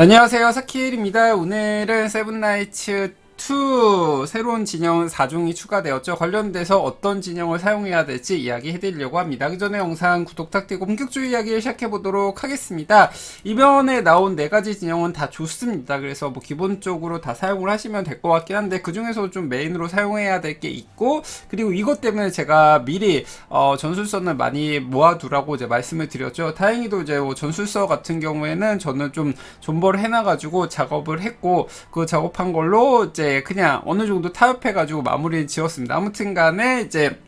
안녕하세요. 사키엘입니다. 오늘은 세븐나이츠 2 새로운 진영 4종이 추가되었죠. 관련돼서 어떤 진영을 사용해야 될지 이야기 해드리려고 합니다. 그 전에 영상 구독 탁되고 본격적인 이야기를 시작해보도록 하겠습니다. 이번에 나온 네 가지 진영은 다 좋습니다. 그래서 뭐 기본적으로 다 사용을 하시면 될 것 같긴 한데 그 중에서 좀 메인으로 사용해야 될 게 있고 그리고 이것 때문에 제가 미리 어, 전술선을 많이 모아두라고 이제 말씀을 드렸죠. 다행히도 이제 뭐 전술서 같은 경우에는 저는 좀 존버를 해놔가지고 작업을 했고 그 작업한 걸로 이제 그냥 어느 정도 타협해가지고 마무리를 지었습니다. 아무튼 간에 이제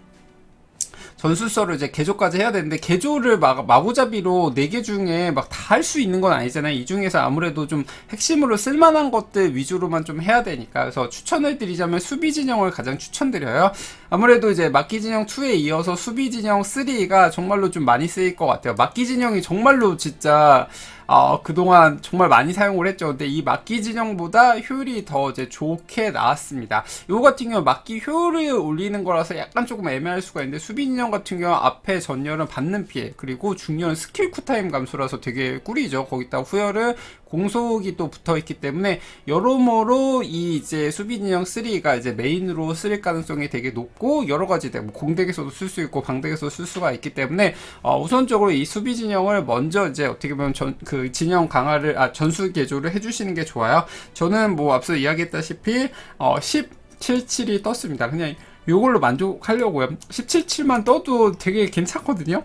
전술서를 이제 개조까지 해야 되는데 개조를 막 마구잡이로 4개 중에 막 다 할 수 있는 건 아니잖아요. 이 중에서 아무래도 좀 핵심으로 쓸만한 것들 위주로만 좀 해야 되니까 그래서 추천을 드리자면 수비 진영을 가장 추천드려요. 아무래도 이제 막기 진영 2에 이어서 수비 진영 3가 정말로 좀 많이 쓰일 것 같아요. 막기 진영이 정말로 진짜 어, 그동안 정말 많이 사용을 했죠. 근데 이 막기 진영보다 효율이 더 이제 좋게 나왔습니다. 이거 같은 경우 막기 효율을 올리는 거라서 약간 조금 애매할 수가 있는데 수비 진영 같은 경우 앞에 전열은 받는 피해 그리고 중요한 스킬 쿨타임 감소라서 되게 꿀이죠. 거기다 후열은 공속이 또 붙어 있기 때문에 여러모로 이 이제 수비 진영 3가 이제 메인으로 쓸 가능성이 되게 높고 여러 가지 뭐 공덱에서도 쓸 수 있고 방덱에서도 쓸 수가 있기 때문에 어, 우선적으로 이 수비 진영을 먼저 이제 어떻게 보면 전, 그 진영 강화를 아 전술 개조를 해주시는 게 좋아요. 저는 뭐 앞서 이야기했다시피 어, 17.7이 떴습니다. 그냥 이걸로 만족하려고요. 17.7만 떠도 되게 괜찮거든요.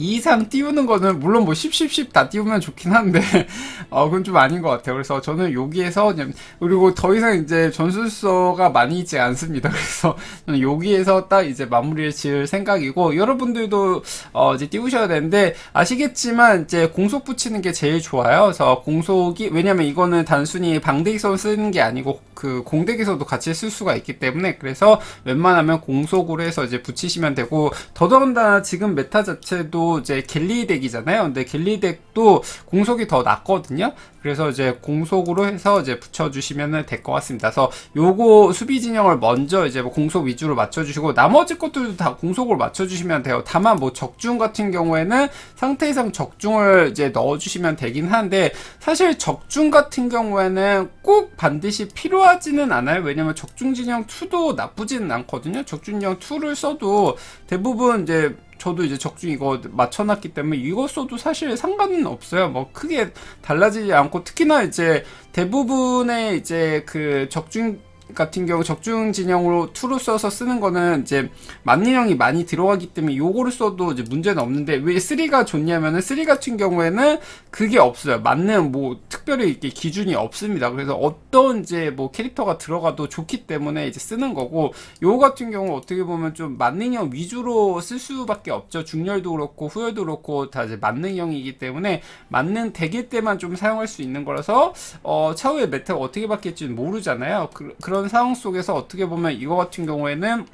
이 이상 띄우는 거는 물론 뭐 10, 10, 10 다 띄우면 좋긴 한데 어 그건 좀 아닌 것 같아요. 그래서 저는 여기에서 그리고 더 이상 이제 전술서가 많이 있지 않습니다. 그래서 저는 여기에서 딱 이제 마무리를 지을 생각이고 여러분들도 어 이제 띄우셔야 되는데 아시겠지만 이제 공속 붙이는 게 제일 좋아요. 그래서 공속이 왜냐면 이거는 단순히 방대기선 쓰는 게 아니고 그 공대기서도 같이 쓸 수가 있기 때문에 그래서 웬만하면 공속으로 해서 이제 붙이시면 되고 더더군다나 지금 메타 자체도 이제 갤리 덱이잖아요. 근데 갤리 덱도 공속이 더 낮거든요. 그래서 이제 공속으로 해서 이제 붙여주시면 될 것 같습니다. 그래서 요거 수비 진영을 먼저 이제 뭐 공속 위주로 맞춰주시고 나머지 것들도 다 공속으로 맞춰주시면 돼요. 다만 뭐 적중 같은 경우에는 상태 이상 적중을 이제 넣어주시면 되긴 한데 사실 적중 같은 경우에는 꼭 반드시 필요하지는 않아요. 왜냐면 적중 진영 2도 나쁘지는 않거든요. 적중 진영 2를 써도 대부분 이제 저도 이제 적중 이거 맞춰놨기 때문에 이거 써도 사실 상관은 없어요. 뭐 크게 달라지지 않고 특히나 이제 대부분의 이제 그 적중 같은 경우 적중 진영으로 투로 써서 쓰는 거는 이제 만능형이 많이 들어가기 때문에 요거를 써도 이제 문제는 없는데 왜 3가 좋냐면은 3 같은 경우에는 그게 없어요. 만능 뭐 특별히 이렇게 기준이 없습니다. 그래서 어떤 이제 뭐 캐릭터가 들어가도 좋기 때문에 이제 쓰는 거고 요 같은 경우 어떻게 보면 좀 만능형 위주로 쓸 수밖에 없죠. 중열도 그렇고 후열도 그렇고 다 이제 만능형이기 때문에 만능 대기 때만 좀 사용할 수 있는 거라서 어 차후에 메타가 어떻게 바뀔지는 모르잖아요. 그, 그런 상황 속에서 어떻게 보면 이거 같은 경우에는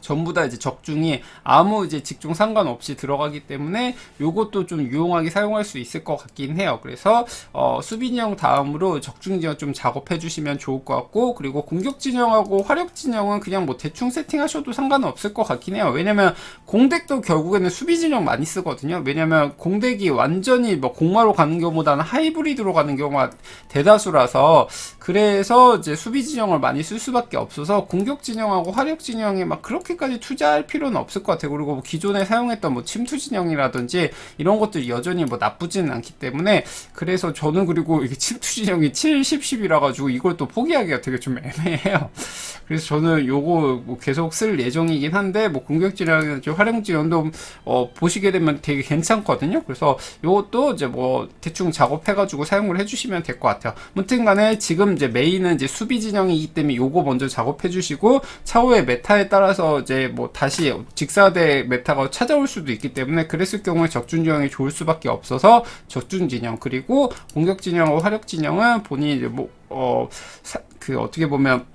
전부 다 이제 적중이 아무 이제 직종 상관없이 들어가기 때문에 요것도 좀 유용하게 사용할 수 있을 것 같긴 해요. 그래서 어, 수비 진영 다음으로 적중 진영 좀 작업해 주시면 좋을 것 같고 그리고 공격 진영하고 화력 진영은 그냥 뭐 대충 세팅하셔도 상관은 없을 것 같긴 해요. 왜냐면 공덱도 결국에는 수비 진영 많이 쓰거든요. 왜냐면 공덱이 완전히 뭐 공마로 가는 경우보다는 하이브리드로 가는 경우가 대다수라서 그래서 이제 수비 진영을 많이 쓸 수밖에 없어서 공격 진영하고 화력 진영에 막 그렇게 그렇게까지 투자할 필요는 없을 것 같아요. 그리고 뭐 기존에 사용했던 뭐 침투 진영이라든지 이런 것들이 여전히 뭐 나쁘지는 않기 때문에 그래서 저는 그리고 이게 침투 진영이 7, 10, 10이라 가지고 이걸 또 포기하기가 되게 좀 애매해요. 그래서 저는 요거 뭐 계속 쓸 예정이긴 한데 뭐 공격 진영이나 활용 진영도 어 보시게 되면 되게 괜찮거든요. 그래서 요것도 이제 뭐 대충 작업해가지고 사용을 해주시면 될 것 같아요. 아무튼간에 지금 이제 메인은 이제 수비 진영이기 때문에 요거 먼저 작업해주시고 차후에 메타에 따라서 이제 뭐 다시 직사대 메타가 찾아올 수도 있기 때문에 그랬을 경우에 적중 진영이 좋을 수밖에 없어서 적중 진영 그리고 공격 진영과 화력 진영은 본인이 이제 뭐어 그 어떻게 보면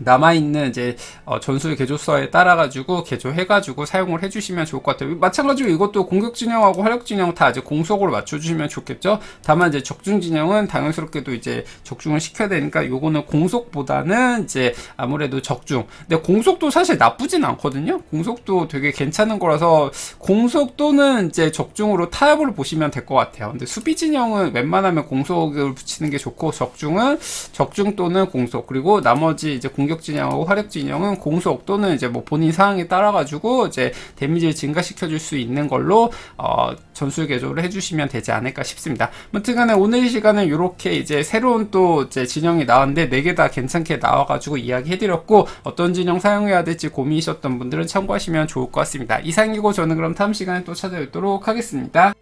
남아있는 이제 어, 전술 개조서에 따라 가지고 개조해가지고 사용을 해주시면 좋을 것 같아요. 마찬가지로 이것도 공격 진영하고 화력 진영 다 이제 공속으로 맞춰주시면 좋겠죠. 다만 이제 적중 진영은 당연스럽게도 이제 적중을 시켜야 되니까 요거는 공속보다는 이제 아무래도 적중. 근데 공속도 사실 나쁘진 않거든요. 공속도 되게 괜찮은 거라서 공속 또는 이제 적중으로 타협을 보시면 될 것 같아요. 근데 수비 진영은 웬만하면 공속을 붙이는 게 좋고 적중은 적중 또는 공속 그리고 나머지 이제 공격 진영하고 화력 진영은 공속 또는 이제 뭐 본인 상황에 따라 가지고 이제 데미지를 증가시켜 줄 수 있는 걸로 어 전술 개조를 해주시면 되지 않을까 싶습니다. 아무튼간에 오늘 이 시간은 이렇게 이제 새로운 또 이제 진영이 나왔는데 네개다 괜찮게 나와가지고 이야기해드렸고 어떤 진영 사용해야 될지 고민이셨던 분들은 참고하시면 좋을 것 같습니다. 이상이고 저는 그럼 다음 시간에 또 찾아뵙도록 하겠습니다.